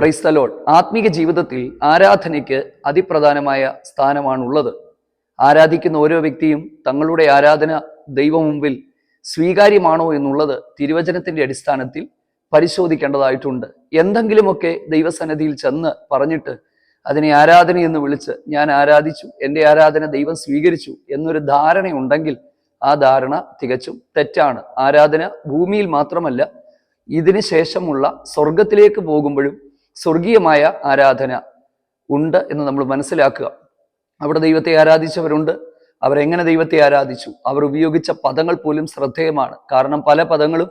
ക്രൈസ്തലോൾ ആത്മീക ജീവിതത്തിൽ ആരാധനയ്ക്ക് അതിപ്രധാനമായ സ്ഥാനമാണുള്ളത്. ആരാധിക്കുന്ന ഓരോ വ്യക്തിയും തങ്ങളുടെ ആരാധന ദൈവം മുമ്പിൽ സ്വീകാര്യമാണോ എന്നുള്ളത് തിരുവചനത്തിന്റെ അടിസ്ഥാനത്തിൽ പരിശോധിക്കേണ്ടതായിട്ടുണ്ട്. എന്തെങ്കിലുമൊക്കെ ദൈവസന്നിധിയിൽ ചെന്ന് പറഞ്ഞിട്ട് അതിനെ ആരാധന എന്ന് വിളിച്ച് ഞാൻ ആരാധിച്ചു എന്റെ ആരാധന ദൈവം സ്വീകരിച്ചു എന്നൊരു ധാരണയുണ്ടെങ്കിൽ ആ ധാരണ തികച്ചും തെറ്റാണ്. ആരാധന ഭൂമിയിൽ മാത്രമല്ല ഇതിന് ശേഷമുള്ള സ്വർഗത്തിലേക്ക് പോകുമ്പോഴും സ്വർഗീയമായ ആരാധന ഉണ്ട് എന്ന് നമ്മൾ മനസ്സിലാക്കുക. അവിടെ ദൈവത്തെ ആരാധിച്ചവരുണ്ട്. അവരെങ്ങനെ ദൈവത്തെ ആരാധിച്ചു? അവർ ഉപയോഗിച്ച പദങ്ങൾ പോലും ശ്രദ്ധേയമാണ്. കാരണം പല പദങ്ങളും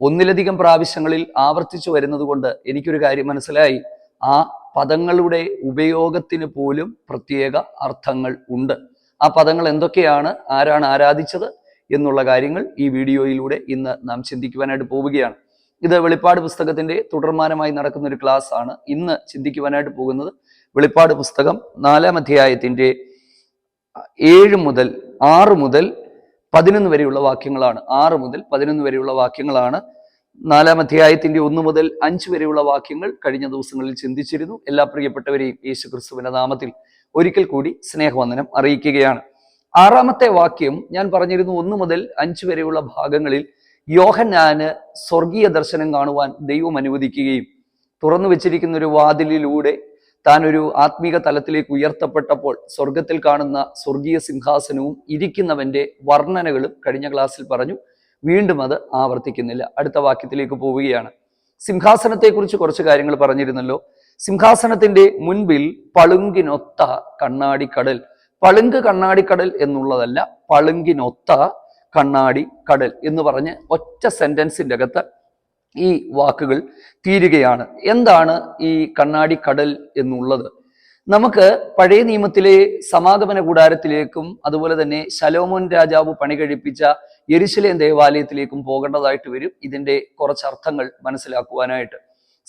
ഒന്നിലധികം പ്രാവശ്യങ്ങളിൽ ആവർത്തിച്ചു വരുന്നത് കൊണ്ട് എനിക്കൊരു കാര്യം മനസ്സിലായി. ആ പദങ്ങളുടെ ഉപയോഗത്തിന് പോലും പ്രത്യേക അർത്ഥങ്ങൾ ഉണ്ട്. ആ പദങ്ങൾ എന്തൊക്കെയാണ്? ആരാണ് ആരാധിച്ചത്? എന്നുള്ള കാര്യങ്ങൾ ഈ വീഡിയോയിലൂടെ ഇന്ന് നാം ചിന്തിക്കുവാനായിട്ട് പോവുകയാണ്. ഇത് വെളിപ്പാട് പുസ്തകത്തിന്റെ തുടർമാനമായി നടക്കുന്ന ഒരു ക്ലാസ് ആണ് ഇന്ന് ചിന്തിക്കുവാനായിട്ട് പോകുന്നത് വെളിപ്പാട് പുസ്തകം നാലാം അധ്യായത്തിന്റെ ഏഴ് മുതൽ ആറ് മുതൽ പതിനൊന്ന് വരെയുള്ള വാക്യങ്ങളാണ്. ആറ് മുതൽ പതിനൊന്ന് വരെയുള്ള വാക്യങ്ങളാണ്. നാലാം അധ്യായത്തിന്റെ ഒന്ന് മുതൽ അഞ്ച് വരെയുള്ള വാക്യങ്ങൾ കഴിഞ്ഞ ദിവസങ്ങളിൽ ചിന്തിച്ചിരുന്നു. എല്ലാ പ്രിയപ്പെട്ടവരെയും യേശു ക്രിസ്തുവിന്റെ നാമത്തിൽ ഒരിക്കൽ കൂടി സ്നേഹവന്ദനം അറിയിക്കുകയാണ്. ആറാമത്തെ വാക്യം ഞാൻ പറഞ്ഞിരുന്നു ഒന്ന് മുതൽ അഞ്ച് വരെയുള്ള ഭാഗങ്ങളിൽ യോഹന്നാന് സ്വർഗീയ ദർശനം കാണുവാൻ ദൈവം അനുവദിക്കുകയും തുറന്നു വെച്ചിരിക്കുന്ന ഒരു വാതിലിലൂടെ താൻ ഒരു ആത്മീക തലത്തിലേക്ക് ഉയർത്തപ്പെട്ടപ്പോൾ സ്വർഗത്തിൽ കാണുന്ന സ്വർഗീയ സിംഹാസനവും ഇരിക്കുന്നവന്റെ വർണനകളും കഴിഞ്ഞ ക്ലാസ്സിൽ പറഞ്ഞു. വീണ്ടും അത് ആവർത്തിക്കുന്നില്ല. അടുത്ത വാക്യത്തിലേക്ക് പോവുകയാണ്. സിംഹാസനത്തെക്കുറിച്ച് കുറച്ച് കാര്യങ്ങൾ പറഞ്ഞിരുന്നല്ലോ. സിംഹാസനത്തിന്റെ മുൻപിൽ പളുങ്കിനൊത്ത കണ്ണാടിക്കടൽ. പളുങ്ക് കണ്ണാടിക്കടൽ എന്നുള്ളതല്ല പളുങ്കിനൊത്ത കണ്ണാടി കടൽ എന്ന് പറഞ്ഞ് ഒറ്റ സെന്റൻസിന്റെ അകത്ത് ഈ വാക്കുകൾ തീരുകയാണ്. എന്താണ് ഈ കണ്ണാടി കടൽ എന്നുള്ളത്? നമുക്ക് പഴയ നിയമത്തിലെ സമാഗമന കൂടാരത്തിലേക്കും അതുപോലെ തന്നെ ശലോമോൻ രാജാവ് പണി കഴിപ്പിച്ച യരിശിലേൻ ദേവാലയത്തിലേക്കും പോകേണ്ടതായിട്ട് വരും ഇതിന്റെ കുറച്ച് അർത്ഥങ്ങൾ മനസ്സിലാക്കുവാനായിട്ട്.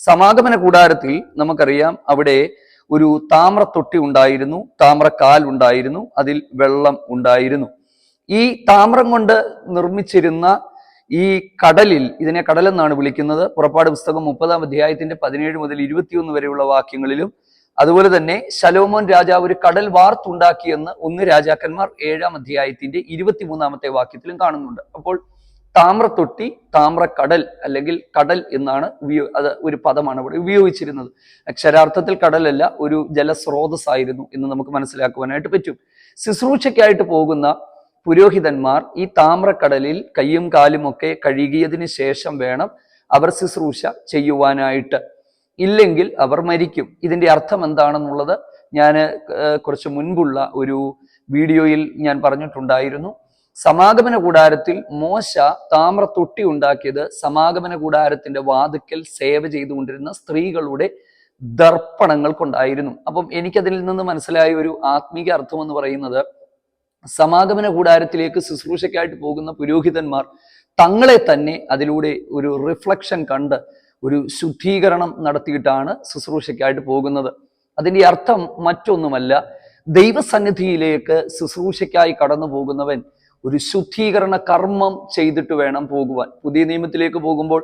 സമാഗമന കൂടാരത്തിൽ നമുക്കറിയാം അവിടെ ഒരു താമ്ര തൊട്ടി ഉണ്ടായിരുന്നു താമ്രക്കാൽ ഉണ്ടായിരുന്നു അതിൽ വെള്ളം ഉണ്ടായിരുന്നു. ഈ താമ്രം കൊണ്ട് നിർമ്മിച്ചിരുന്ന ഈ കടലിൽ ഇതിനെ കടലെന്നാണ് വിളിക്കുന്നത് പുറപ്പാട് പുസ്തകം മുപ്പതാം അധ്യായത്തിന്റെ പതിനേഴ് മുതൽ ഇരുപത്തിയൊന്ന് വരെയുള്ള വാക്യങ്ങളിലും അതുപോലെ തന്നെ ശലോമോൻ രാജാവ് ഒരു കടൽ വാർത്തുണ്ടാക്കിയെന്ന് ഒന്ന് രാജാക്കന്മാർ ഏഴാം അധ്യായത്തിന്റെ ഇരുപത്തിമൂന്നാമത്തെ വാക്യത്തിലും കാണുന്നുണ്ട്. അപ്പോൾ താമ്രത്തൊട്ടി താമ്രക്കടൽ അല്ലെങ്കിൽ കടൽ എന്നാണ് ഉപയോ അത് ഒരു പദമാണ് ഇവിടെ ഉപയോഗിച്ചിരുന്നത്. അക്ഷരാർത്ഥത്തിൽ കടലല്ല ഒരു ജലസ്രോതസ്സായിരുന്നു എന്ന് നമുക്ക് മനസ്സിലാക്കുവാനായിട്ട് പറ്റും. ശുശ്രൂഷയ്ക്കായിട്ട് പോകുന്ന പുരോഹിതന്മാർ ഈ താമ്രക്കടലിൽ കയ്യും കാലും ഒക്കെ കഴുകിയതിന് ശേഷം വേണം അവർ ശുശ്രൂഷ ചെയ്യുവാനായിട്ട്. ഇല്ലെങ്കിൽ അവർ മരിക്കും. ഇതിന്റെ അർത്ഥം എന്താണെന്നുള്ളത് ഞാൻ കുറച്ച് മുൻപുള്ള ഒരു വീഡിയോയിൽ ഞാൻ പറഞ്ഞിട്ടുണ്ടായിരുന്നു. സമാഗമന കൂടാരത്തിൽ മോശ താമ്ര തൊട്ടി ഉണ്ടാക്കിയത് സമാഗമന കൂടാരത്തിന്റെ വാതുക്കൽ സേവ ചെയ്തുകൊണ്ടിരുന്ന സ്ത്രീകളുടെ ദർപ്പണങ്ങൾ കൊണ്ടായിരുന്നു അപ്പം എനിക്കതിൽ നിന്ന് മനസ്സിലായ ഒരു ആത്മീക അർത്ഥം എന്ന് പറയുന്നത് സമാഗമന കൂടാരത്തിലേക്ക് ശുശ്രൂഷയ്ക്കായിട്ട് പോകുന്ന പുരോഹിതന്മാർ തങ്ങളെ തന്നെ അതിലൂടെ ഒരു റിഫ്ലക്ഷൻ കണ്ട് ഒരു ശുദ്ധീകരണം നടത്തിയിട്ടാണ് ശുശ്രൂഷയ്ക്കായിട്ട് പോകുന്നത്. അതിന്റെ അർത്ഥം മറ്റൊന്നുമല്ല. ദൈവസന്നിധിയിലേക്ക് ശുശ്രൂഷയ്ക്കായി കടന്നു പോകുന്നവൻ ഒരു ശുദ്ധീകരണ കർമ്മം ചെയ്തിട്ട് വേണം പോകുവാൻ. പുതിയ നിയമത്തിലേക്ക് പോകുമ്പോൾ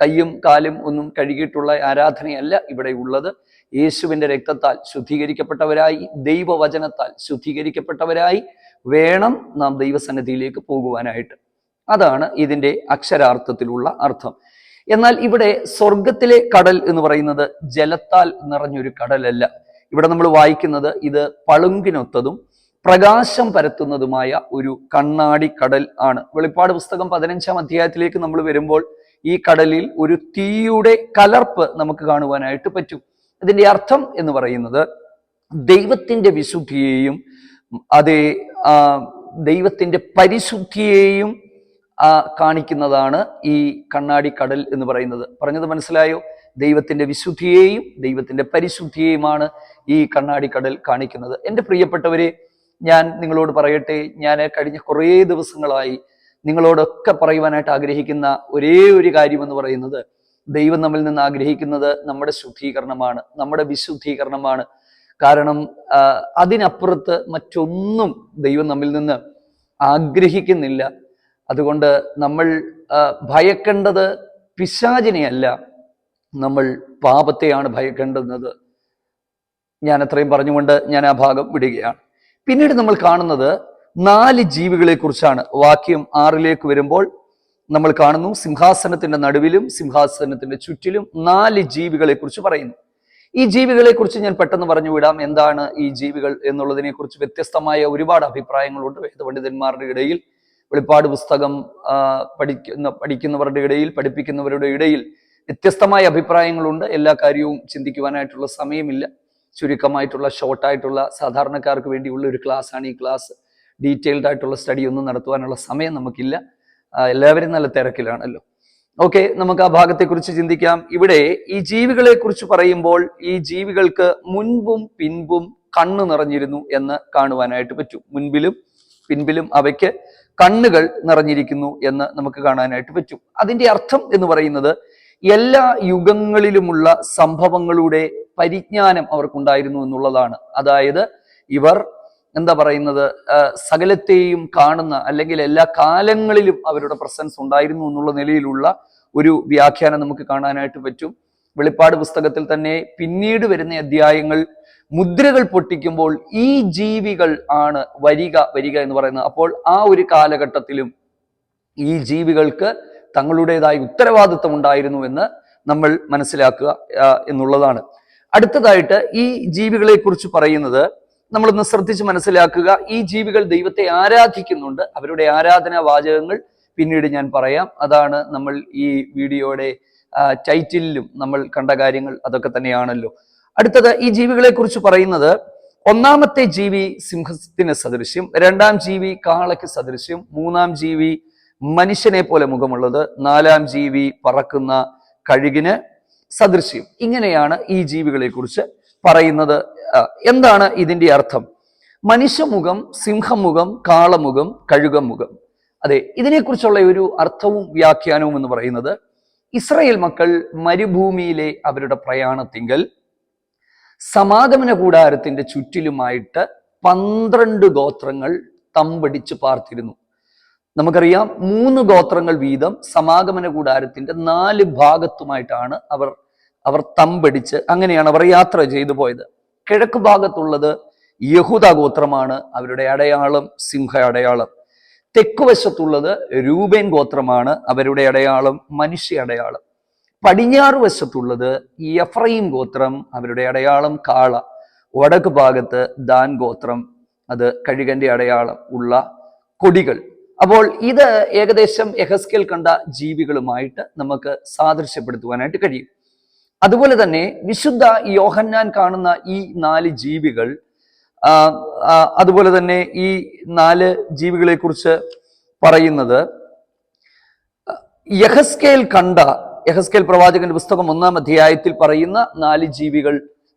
കയ്യും കാലും ഒന്നും കഴുകിയിട്ടുള്ള ആരാധനയല്ല ഇവിടെ ഉള്ളത്. യേശുവിന്റെ രക്തത്താൽ ശുദ്ധീകരിക്കപ്പെട്ടവരായി ദൈവവചനത്താൽ ശുദ്ധീകരിക്കപ്പെട്ടവരായി വേണം നാം ദൈവസന്നിധിയിലേക്ക് പോകുവാനായിട്ട്. അതാണ് ഇതിന്റെ അക്ഷരാർത്ഥത്തിലുള്ള അർത്ഥം. എന്നാൽ ഇവിടെ സ്വർഗത്തിലെ കടൽ എന്ന് പറയുന്നത് ജലത്താൽ നിറഞ്ഞൊരു കടലല്ല. ഇവിടെ നമ്മൾ വായിക്കുന്നത് ഇത് പളുങ്കിനൊത്തതും പ്രകാശം പരത്തുന്നതുമായ ഒരു കണ്ണാടി കടൽ ആണ്. വെളിപ്പാട് പുസ്തകം പതിനഞ്ചാം അധ്യായത്തിലേക്ക് നമ്മൾ വരുമ്പോൾ ഈ കടലിൽ ഒരു തീയുടെ കലർപ്പ് നമുക്ക് കാണുവാനായിട്ട് പറ്റും. ഇതിന്റെ അർത്ഥം എന്ന് പറയുന്നത് ദൈവത്തിന്റെ വിശുദ്ധിയെയും അതേ ദൈവത്തിന്റെ പരിശുദ്ധിയെയും കാണിക്കുന്നതാണ് ഈ കണ്ണാടി കടൽ എന്ന് പറയുന്നത്. പറഞ്ഞത് മനസ്സിലായോ? ദൈവത്തിന്റെ വിശുദ്ധിയെയും ദൈവത്തിന്റെ പരിശുദ്ധിയെയുമാണ് ഈ കണ്ണാടി കടൽ കാണിക്കുന്നത്. എന്റെ പ്രിയപ്പെട്ടവരെ ഞാൻ നിങ്ങളോട് പറയട്ടെ ഞാൻ കഴിഞ്ഞ കുറേ ദിവസങ്ങളായി നിങ്ങളോടൊക്കെ പറയുവാനായിട്ട് ആഗ്രഹിക്കുന്ന ഒരേ ഒരു കാര്യം എന്ന് പറയുന്നത് ദൈവം നമ്മിൽ നിന്ന് ആഗ്രഹിക്കുന്നത് നമ്മുടെ ശുദ്ധീകരണമാണ് നമ്മുടെ വിശുദ്ധീകരണമാണ്. കാരണം അതിനപ്പുറത്ത് മറ്റൊന്നും ദൈവം നമ്മിൽ നിന്ന് ആഗ്രഹിക്കുന്നില്ല. അതുകൊണ്ട് നമ്മൾ ഭയക്കേണ്ടത് പിശാചിനെയല്ല. നമ്മൾ പാപത്തെയാണ് ഭയക്കേണ്ടുന്നത്. ഞാൻ അത്രയും പറഞ്ഞുകൊണ്ട് ഞാൻ ആ ഭാഗം വിടുകയാണ്. പിന്നീട് നമ്മൾ കാണുന്നത് നാല് ജീവികളെ കുറിച്ചാണ് വാക്യം ആറിലേക്ക് വരുമ്പോൾ നമ്മൾ കാണുന്നു സിംഹാസനത്തിന്റെ നടുവിലും സിംഹാസനത്തിന്റെ ചുറ്റിലും നാല് ജീവികളെ കുറിച്ച് പറയുന്നു. ഈ ജീവികളെ കുറിച്ച് ഞാൻ പെട്ടെന്ന് പറഞ്ഞു വിടാം. എന്താണ് ഈ ജീവികൾ എന്നുള്ളതിനെ കുറിച്ച് വ്യത്യസ്തമായ ഒരുപാട് അഭിപ്രായങ്ങളുണ്ട്. വേദപണ്ഡിതന്മാരുടെ ഇടയിൽ വെളിപ്പാട് പുസ്തകം പഠിക്കുന്ന പഠിക്കുന്നവരുടെ ഇടയിൽ പഠിപ്പിക്കുന്നവരുടെ ഇടയിൽ വ്യത്യസ്തമായ അഭിപ്രായങ്ങളുണ്ട്. എല്ലാ കാര്യവും ചിന്തിക്കുവാനായിട്ടുള്ള സമയമില്ല. ചുരുക്കമായിട്ടുള്ള ഷോർട്ടായിട്ടുള്ള സാധാരണക്കാർക്ക് വേണ്ടിയുള്ള ഒരു ക്ലാസ് ആണ് ഈ ക്ലാസ്. ഡീറ്റെയിൽഡ് ആയിട്ടുള്ള സ്റ്റഡി ഒന്നും നടത്തുവാനുള്ള സമയം നമുക്കില്ല. എല്ലാവരും നല്ല തിരക്കിലാണല്ലോ. ഓക്കെ നമുക്ക് ആ ഭാഗത്തെക്കുറിച്ച് ചിന്തിക്കാം. ഇവിടെ ഈ ജീവികളെ കുറിച്ച് പറയുമ്പോൾ ഈ ജീവികൾക്ക് മുൻപും പിൻപും കണ്ണ് നിറഞ്ഞിരുന്നു എന്ന് കാണുവാനായിട്ട് പറ്റും. മുൻപിലും പിൻപിലും അവയ്ക്ക് കണ്ണുകൾ നിറഞ്ഞിരിക്കുന്നു എന്ന് നമുക്ക് കാണാനായിട്ട് പറ്റും. അതിന്റെ അർത്ഥം എന്ന് പറയുന്നത് എല്ലാ യുഗങ്ങളിലുമുള്ള സംഭവങ്ങളുടെ പരിജ്ഞാനം അവർക്കുണ്ടായിരുന്നു എന്നുള്ളതാണ്. അതായത് ഇവർ എന്താ പറയുന്നത്? സകലത്തെയും കാണുന്ന അല്ലെങ്കിൽ എല്ലാ കാലങ്ങളിലും അവരുടെ പ്രസൻസ് ഉണ്ടായിരുന്നു എന്നുള്ള നിലയിലുള്ള ഒരു വ്യാഖ്യാനം നമുക്ക് കാണാനായിട്ട് പറ്റും. വെളിപ്പാട് പുസ്തകത്തിൽ തന്നെ പിന്നീട് വരുന്ന അധ്യായങ്ങൾ മുദ്രകൾ പൊട്ടിക്കുമ്പോൾ ഈ ജീവികൾ ആണ് വരിക വരിക എന്ന് പറയുന്നത്. അപ്പോൾ ആ ഒരു കാലഘട്ടത്തിലും ഈ ജീവികൾക്ക് തങ്ങളുടേതായ ഉത്തരവാദിത്വം ഉണ്ടായിരുന്നു എന്ന് നമ്മൾ മനസ്സിലാക്കുക എന്നുള്ളതാണ്. അടുത്തതായിട്ട് ഈ ജീവികളെ കുറിച്ച് പറയുന്നത് നമ്മളൊന്ന് ശ്രദ്ധിച്ച് മനസ്സിലാക്കുക. ഈ ജീവികൾ ദൈവത്തെ ആരാധിക്കുന്നുണ്ട്. അവരുടെ ആരാധനാ വാചകങ്ങൾ പിന്നീട് ഞാൻ പറയാം. അതാണ് നമ്മൾ ഈ വീഡിയോയുടെ ടൈറ്റിലും നമ്മൾ കണ്ട കാര്യങ്ങൾ അതൊക്കെ തന്നെയാണല്ലോ. അടുത്തത് ഈ ജീവികളെ കുറിച്ച് പറയുന്നത് ഒന്നാമത്തെ ജീവി സിംഹത്തിന് സദൃശ്യം രണ്ടാം ജീവി കാളയ്ക്ക് സദൃശ്യം മൂന്നാം ജീവി മനുഷ്യനെ പോലെ മുഖമുള്ളത് നാലാം ജീവി പറക്കുന്ന കഴുകിന് സദൃശ്യം. ഇങ്ങനെയാണ് ഈ ജീവികളെ കുറിച്ച് പറയുന്നത് എന്താണ് ഇതിന്റെ അർത്ഥം? മനുഷ്യമുഖം സിംഹമുഖം കാളമുഖം കഴുകമുഖം. അതെ ഇതിനെക്കുറിച്ചുള്ള ഒരു അർത്ഥവും വ്യാഖ്യാനവും എന്ന് പറയുന്നത് ഇസ്രയേൽ മക്കൾ മരുഭൂമിയിലെ അവരുടെ പ്രയാണത്തിങ്കൽ സമാഗമന കൂടാരത്തിന്റെ ചുറ്റിലുമായിട്ട് പന്ത്രണ്ട് ഗോത്രങ്ങൾ തമ്പടിച്ച് പാർത്തിരുന്നു. നമുക്കറിയാം മൂന്ന് ഗോത്രങ്ങൾ വീതം സമാഗമന കൂടാരത്തിന്റെ നാല് ഭാഗത്തുമായിട്ടാണ് അവർ അവർ തമ്പടിച്ച് അങ്ങനെയാണ് അവർ യാത്ര ചെയ്തു പോയത്. കിഴക്ക് ഭാഗത്തുള്ളത് യഹൂദ ഗോത്രമാണ് അവരുടെ അടയാളം സിംഹ അടയാളം. തെക്കുവശത്തുള്ളത് രൂപേൻ ഗോത്രമാണ്. അവരുടെ അടയാളം മനുഷ്യ അടയാളം. പടിഞ്ഞാറ് വശത്തുള്ളത് എഫ്രൈം ഗോത്രം. അവരുടെ അടയാളം കാള. വടക്ക് ഭാഗത്ത് ദാൻ ഗോത്രം. അത് കഴുകന്റെ അടയാളം ഉള്ള കൊടികൾ. അപ്പോൾ ഇത് ഏകദേശം എഹസ്കേൽ കണ്ട ജീവികളുമായിട്ട് നമുക്ക് സാദൃശ്യപ്പെടുത്തുവാനായിട്ട് കഴിയും. അതുപോലെ തന്നെ വിശുദ്ധ യോഹന്നാൻ കാണുന്ന ഈ നാല് ജീവികൾ അതുപോലെ തന്നെ ഈ നാല് ജീവികളെ കുറിച്ച് പറയുന്നത് യഹസ്കേൽ കണ്ട യഹസ്കേൽ പ്രവാചകന്റെ പുസ്തകം ഒന്നാം അധ്യായത്തിൽ പറയുന്ന നാല് ജീവികൾ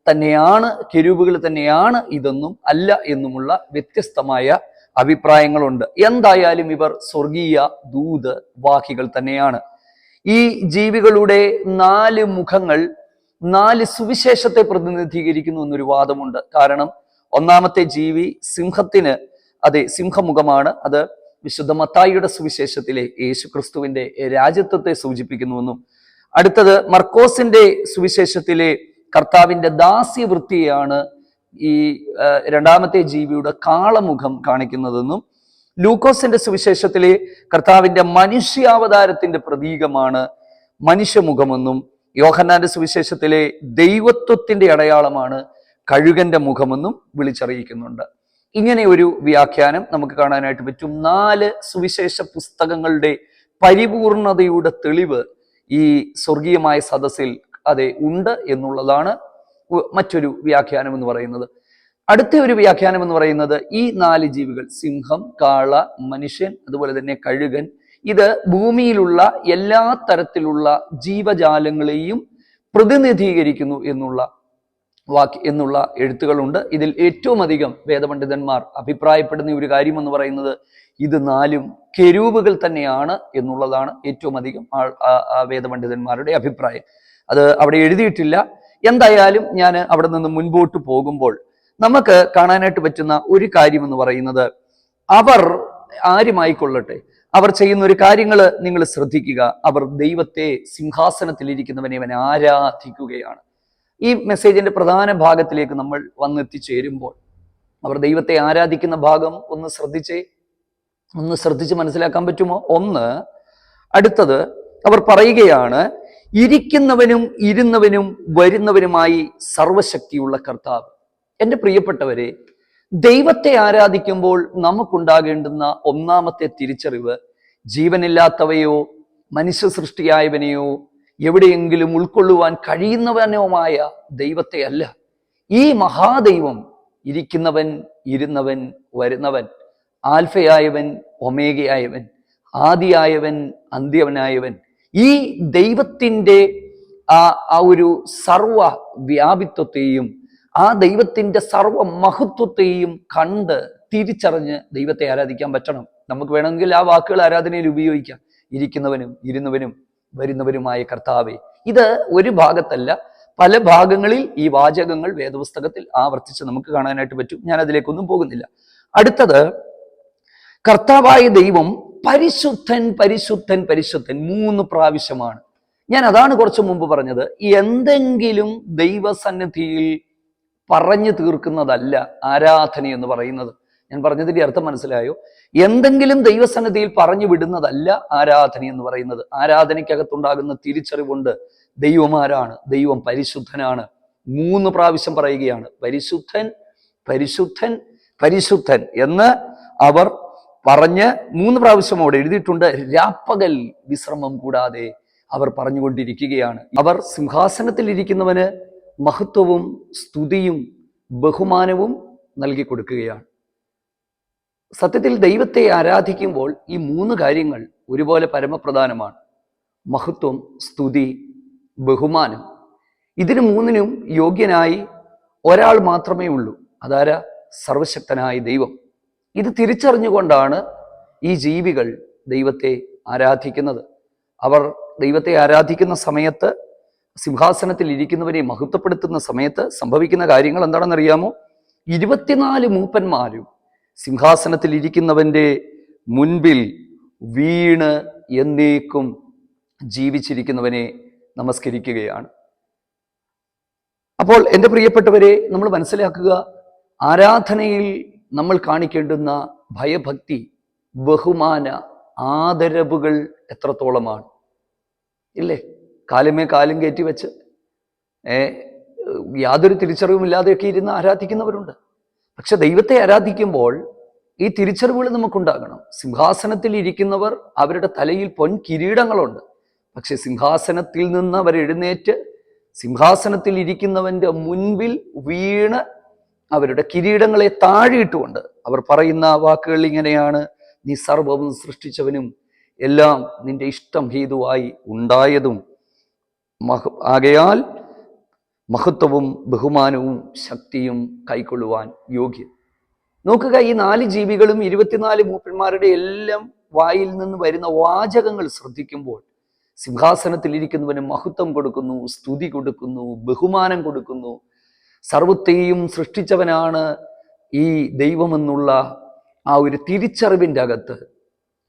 തന്നെയാണ് കെരൂബുകൾ തന്നെയാണ് ഇതെന്നും അല്ല എന്നുമുള്ള വ്യത്യസ്തമായ അഭിപ്രായങ്ങളുണ്ട്. എന്തായാലും ഇവർ സ്വർഗീയ ദൂത് വാഹികൾ തന്നെയാണ്. ഈ ജീവികളുടെ നാല് മുഖങ്ങൾ നാല് സുവിശേഷത്തെ പ്രതിനിധീകരിക്കുന്നു എന്നൊരു വാദമുണ്ട്. കാരണം ഒന്നാമത്തെ ജീവി സിംഹത്തിന് അതെ സിംഹമുഖമാണ്. അത് വിശുദ്ധ മത്തായിയുടെ സുവിശേഷത്തിലെ യേശു ക്രിസ്തുവിന്റെ രാജ്യത്വത്തെ സൂചിപ്പിക്കുന്നുവെന്നും അടുത്തത് മർക്കോസിന്റെ സുവിശേഷത്തിലെ കർത്താവിന്റെ ദാസ്യവൃത്തിയാണ് ഈ രണ്ടാമത്തെ ജീവിയുടെ കാളമുഖം കാണിക്കുന്നതെന്നും ലൂക്കോസിന്റെ സുവിശേഷത്തിലെ കർത്താവിന്റെ മനുഷ്യാവതാരത്തിന്റെ പ്രതീകമാണ് മനുഷ്യമുഖമെന്നും യോഹന്നാന്റെ സുവിശേഷത്തിലെ ദൈവത്വത്തിന്റെ അടയാളമാണ് കഴുകന്റെ മുഖമെന്നും വിളിച്ചറിയിക്കുന്നുണ്ട്. ഇങ്ങനെ ഒരു വ്യാഖ്യാനം നമുക്ക് കാണാനായിട്ട് പറ്റും. നാല് സുവിശേഷ പുസ്തകങ്ങളുടെ പരിപൂർണതയുടെ തെളിവ് ഈ സ്വർഗീയമായ സദസ്സിൽ അതെ ഉണ്ട് എന്നുള്ളതാണ് മറ്റൊരു വ്യാഖ്യാനം എന്ന് പറയുന്നത്. അടുത്ത ഒരു വ്യാഖ്യാനം എന്ന് പറയുന്നത് ഈ നാല് ജീവികൾ സിംഹം കാള മനുഷ്യൻ അതുപോലെ തന്നെ കഴുകൻ ഇത് ഭൂമിയിലുള്ള എല്ലാ തരത്തിലുള്ള ജീവജാലങ്ങളെയും പ്രതിനിധീകരിക്കുന്നു എന്നുള്ള വാക്ക് എന്നുള്ള എഴുത്തുകളുണ്ട്. ഇതിൽ ഏറ്റവും അധികം വേദപണ്ഡിതന്മാർ അഭിപ്രായപ്പെടുന്ന ഒരു കാര്യം എന്ന് പറയുന്നത് ഇത് നാലും കെരൂപുകൾ തന്നെയാണ് എന്നുള്ളതാണ് ഏറ്റവും അധികം ആൾ- വേദപണ്ഡിതന്മാരുടെ അഭിപ്രായം. അത് അവിടെ എഴുതിയിട്ടില്ല. എന്തായാലും ഞാൻ അവിടെ നിന്ന് മുൻപോട്ട് പോകുമ്പോൾ നമുക്ക് കാണാനായിട്ട് പറ്റുന്ന ഒരു കാര്യം എന്ന് പറയുന്നത് അവർ ആരുമായിക്കൊള്ളട്ടെ? അവർ ചെയ്യുന്ന ഒരു കാര്യങ്ങൾ നിങ്ങൾ ശ്രദ്ധിക്കുക. അവർ ദൈവത്തെ സിംഹാസനത്തിൽ ഇരിക്കുന്നവനെ അവൻ ആരാധിക്കുകയാണ്. ഈ മെസ്സേജിന്റെ പ്രധാന ഭാഗത്തിലേക്ക് നമ്മൾ വന്നെത്തിച്ചേരുമ്പോൾ അവർ ദൈവത്തെ ആരാധിക്കുന്ന ഭാഗം ഒന്ന് ശ്രദ്ധിച്ചേ? ഒന്ന് ശ്രദ്ധിച്ച് മനസ്സിലാക്കാൻ പറ്റുമോ? ഒന്ന് അടുത്തത് അവർ പറയുകയാണ് ഇരിക്കുന്നവനും ഇരുന്നവനും വരുന്നവനുമായി സർവശക്തിയുള്ള കർത്താവ്. എന്റെ പ്രിയപ്പെട്ടവരെ ദൈവത്തെ ആരാധിക്കുമ്പോൾ നമുക്കുണ്ടാകേണ്ടുന്ന ഒന്നാമത്തെ തിരിച്ചറിവ് ജീവനില്ലാത്തവയോ മനുഷ്യ സൃഷ്ടിയായവനെയോ എവിടെയെങ്കിലും ഉൾക്കൊള്ളുവാൻ കഴിയുന്നവനുമായ ദൈവത്തെ അല്ല. ഈ മഹാദൈവം ഇരിക്കുന്നവൻ ഇരുന്നവൻ വരുന്നവൻ ആൽഫയായവൻ ഒമേഗയായവൻ ആദിയായവൻ അന്ത്യവനായവൻ ഈ ദൈവത്തിന്റെ ആ ആ ഒരു സർവ വ്യാപിത്വത്തെയും ആ ദൈവത്തിന്റെ സർവ മഹത്വത്തെയും കണ്ട് തിരിച്ചറിഞ്ഞ് ദൈവത്തെ ആരാധിക്കാൻ പറ്റണം. നമുക്ക് വേണമെങ്കിൽ ആ വാക്കുകൾ ആരാധനയിൽ ഉപയോഗിക്കാം. ഇരിക്കുന്നവനും ഇരുന്നവനും വരുന്നവരുമായ കർത്താവെ. ഇത് ഒരു ഭാഗത്തല്ല പല ഭാഗങ്ങളിൽ ഈ വാചകങ്ങൾ വേദപുസ്തകത്തിൽ ആവർത്തിച്ച് നമുക്ക് കാണാനായിട്ട് പറ്റും. ഞാൻ അതിലേക്കൊന്നും പോകുന്നില്ല. അടുത്തത് കർത്താവായ ദൈവം പരിശുദ്ധൻ പരിശുദ്ധൻ പരിശുദ്ധൻ മൂന്ന് പ്രാവശ്യമാണ്. ഞാൻ അതാണ് കുറച്ച് മുമ്പ് പറഞ്ഞത്. എന്തെങ്കിലും ദൈവസന്നിധിയിൽ പറഞ്ഞു തീർക്കുന്നതല്ല ആരാധന എന്ന് പറയുന്നത്. ഞാൻ പറഞ്ഞതിന്റെ അർത്ഥം മനസ്സിലായോ? എന്തെങ്കിലും ദൈവസന്നിധിയിൽ പറഞ്ഞു വിടുന്നതല്ല ആരാധന എന്ന് പറയുന്നത്. ആരാധനയ്ക്കകത്തുണ്ടാകുന്ന തിരിച്ചറിവുണ്ട്. ദൈവമാരാണ് ദൈവം പരിശുദ്ധനാണ്. മൂന്ന് പ്രാവശ്യം പറയുകയാണ് പരിശുദ്ധൻ പരിശുദ്ധൻ പരിശുദ്ധൻ എന്ന് അവർ പറഞ്ഞ് മൂന്ന് പ്രാവശ്യം അവിടെ എഴുതിയിട്ടുണ്ട്. രാപ്പകൽ വിശ്രമം കൂടാതെ അവർ പറഞ്ഞുകൊണ്ടിരിക്കുകയാണ്. അവർ സിംഹാസനത്തിൽ ഇരിക്കുന്നവന് മഹത്വവും സ്തുതിയും ബഹുമാനവും നൽകി കൊടുക്കുകയാണ്. സത്യത്തിൽ ദൈവത്തെ ആരാധിക്കുമ്പോൾ ഈ മൂന്ന് കാര്യങ്ങൾ ഒരുപോലെ പരമപ്രധാനമാണ്. മഹത്വം സ്തുതി ബഹുമാനം. ഇതിന് മൂന്നിനും യോഗ്യനായി ഒരാൾ മാത്രമേ ഉള്ളൂ. അതാരാ? സർവശക്തനായ ദൈവം. ഇത് തിരിച്ചറിഞ്ഞുകൊണ്ടാണ് ഈ ജീവികൾ ദൈവത്തെ ആരാധിക്കുന്നത്. അവർ ദൈവത്തെ ആരാധിക്കുന്ന സമയത്ത് സിംഹാസനത്തിൽ ഇരിക്കുന്നവരെ മഹത്വപ്പെടുത്തുന്ന സമയത്ത് സംഭവിക്കുന്ന കാര്യങ്ങൾ എന്താണെന്നറിയാമോ? ഇരുപത്തിനാല് മൂപ്പന്മാരും സിംഹാസനത്തിൽ ഇരിക്കുന്നവന്റെ മുൻപിൽ വീണ് എന്നേക്കും ജീവിച്ചിരിക്കുന്നവനെ നമസ്കരിക്കുകയാണ്. അപ്പോൾ എന്റെ പ്രിയപ്പെട്ടവരെ നമ്മൾ മനസ്സിലാക്കുക ആരാധനയിൽ നമ്മൾ കാണിക്കേണ്ടുന്ന ഭയഭക്തി ബഹുമാന ആദരവുകൾ എത്രത്തോളമാണ്? ഇല്ലേ? കാലുമേ കാലും കയറ്റി വെച്ച് ഏ യാതൊരു തിരിച്ചറിവുമില്ലാതെയൊക്കെ ഇരുന്ന് ആരാധിക്കുന്നവരുണ്ട്. പക്ഷെ ദൈവത്തെ ആരാധിക്കുമ്പോൾ ഈ തിരിച്ചറിവുകൾ നമുക്കുണ്ടാകണം. സിംഹാസനത്തിൽ ഇരിക്കുന്നവർ അവരുടെ തലയിൽ പൊൻ കിരീടങ്ങളുണ്ട്. പക്ഷെ സിംഹാസനത്തിൽ നിന്ന് അവർ എഴുന്നേറ്റ് സിംഹാസനത്തിൽ ഇരിക്കുന്നവന്റെ മുൻപിൽ വീണ് അവരുടെ കിരീടങ്ങളെ താഴെയിട്ടുകൊണ്ട് അവർ പറയുന്ന വാക്കുകൾ ഇങ്ങനെയാണ്. നീ സർവവും സൃഷ്ടിച്ചവനും എല്ലാം നിന്റെ ഇഷ്ടം ഹേതുവായി ഉണ്ടായതും മഹ ആകയാൽ മഹത്വവും ബഹുമാനവും ശക്തിയും കൈക്കൊള്ളുവാൻ യോഗ്യം നോക്കുക ഈ നാല് ജീവികളും ഇരുപത്തിനാല് മൂപ്പന്മാരുടെ എല്ലാം വായിൽ നിന്ന് വരുന്ന വാചകങ്ങൾ ശ്രദ്ധിക്കുമ്പോൾ സിംഹാസനത്തിൽ ഇരിക്കുന്നവന് മഹത്വം കൊടുക്കുന്നു സ്തുതി കൊടുക്കുന്നു ബഹുമാനം കൊടുക്കുന്നു. സർവത്തെയും സൃഷ്ടിച്ചവനാണ് ഈ ദൈവമെന്നുള്ള ആ ഒരു തിരിച്ചറിവിന്റെ അകത്ത്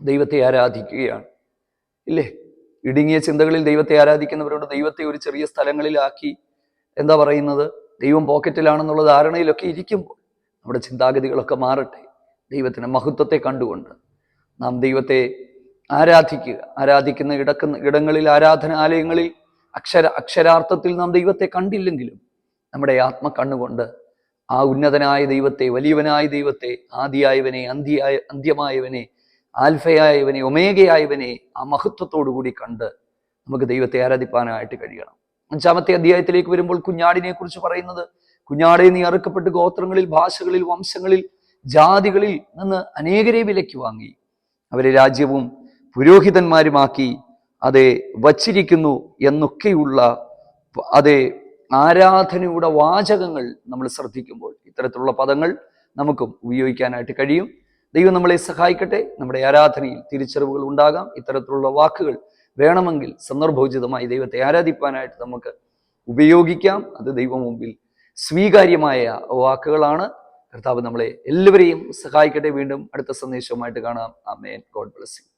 ദൈവത്തെ ആരാധിക്കുകയാണ്. ഇല്ലേ? ഇടുങ്ങിയ ചിന്തകളിൽ ദൈവത്തെ ആരാധിക്കുന്നവരോട് ദൈവത്തെ ഒരു ചെറിയ സ്ഥലങ്ങളിലാക്കി എന്താ പറയുന്നത്? ദൈവം പോക്കറ്റിലാണെന്നുള്ള ധാരണയിലൊക്കെ ഇരിക്കുമ്പോൾ നമ്മുടെ ചിന്താഗതികളൊക്കെ മാറട്ടെ. ദൈവത്തിന്റെ മഹത്വത്തെ കണ്ടുകൊണ്ട് നാം ദൈവത്തെ ആരാധിക്കുക. ആരാധിക്കുന്ന ഇടക്കുന്ന ഇടങ്ങളിൽ ആരാധനാലയങ്ങളിൽ അക്ഷര അക്ഷരാർത്ഥത്തിൽ നാം ദൈവത്തെ കണ്ടില്ലെങ്കിലും നമ്മുടെ ആത്മ കണ്ണുകൊണ്ട് ആ ഉന്നതനായ ദൈവത്തെ വലിയവനായ ദൈവത്തെ ആദിയായവനെ അന്ത്യായ അന്ത്യമായവനെ ആൽഫയായവനെ ഒമേഗയായവനെ ആ മഹത്വത്തോടു കൂടി കണ്ട് നമുക്ക് ദൈവത്തെ ആരാധിപ്പാനായിട്ട് കഴിയണം. അഞ്ചാമത്തെ അധ്യായത്തിലേക്ക് വരുമ്പോൾ കുഞ്ഞാടിനെ കുറിച്ച് പറയുന്നത് കുഞ്ഞാടെ നീ അറുക്കപ്പെട്ട് ഗോത്രങ്ങളിൽ ഭാഷകളിൽ വംശങ്ങളിൽ ജാതികളിൽ നിന്ന് അനേകരെ വിലയ്ക്ക് വാങ്ങി. അവരെ രാജ്യവും പുരോഹിതന്മാരുമാക്കി അതെ വച്ചിരിക്കുന്നു എന്നൊക്കെയുള്ള അതെ ആരാധനയുടെ വാചകങ്ങൾ നമ്മൾ ശ്രദ്ധിക്കുമ്പോൾ ഇത്തരത്തിലുള്ള പദങ്ങൾ നമുക്കും ഉപയോഗിക്കാനായിട്ട് കഴിയും. ദൈവം നമ്മളെ സഹായിക്കട്ടെ. നമ്മുടെ ആരാധനയിൽ തിരിച്ചറിവുകൾ ഉണ്ടാകാം. ഇത്തരത്തിലുള്ള വാക്കുകൾ വേണമെങ്കിൽ സന്ദർഭോചിതമായി ദൈവത്തെ ആരാധിപ്പാനായിട്ട് നമുക്ക് ഉപയോഗിക്കാം. അത് ദൈവം മുമ്പിൽ സ്വീകാര്യമായ വാക്കുകളാണ്. കർത്താവ് നമ്മളെ എല്ലാവരെയും സഹായിക്കട്ടെ. വീണ്ടും അടുത്ത സന്ദേശവുമായിട്ട് കാണാം. ആ മേൻ ഗോഡ് ബ്ലസ്സിംഗ്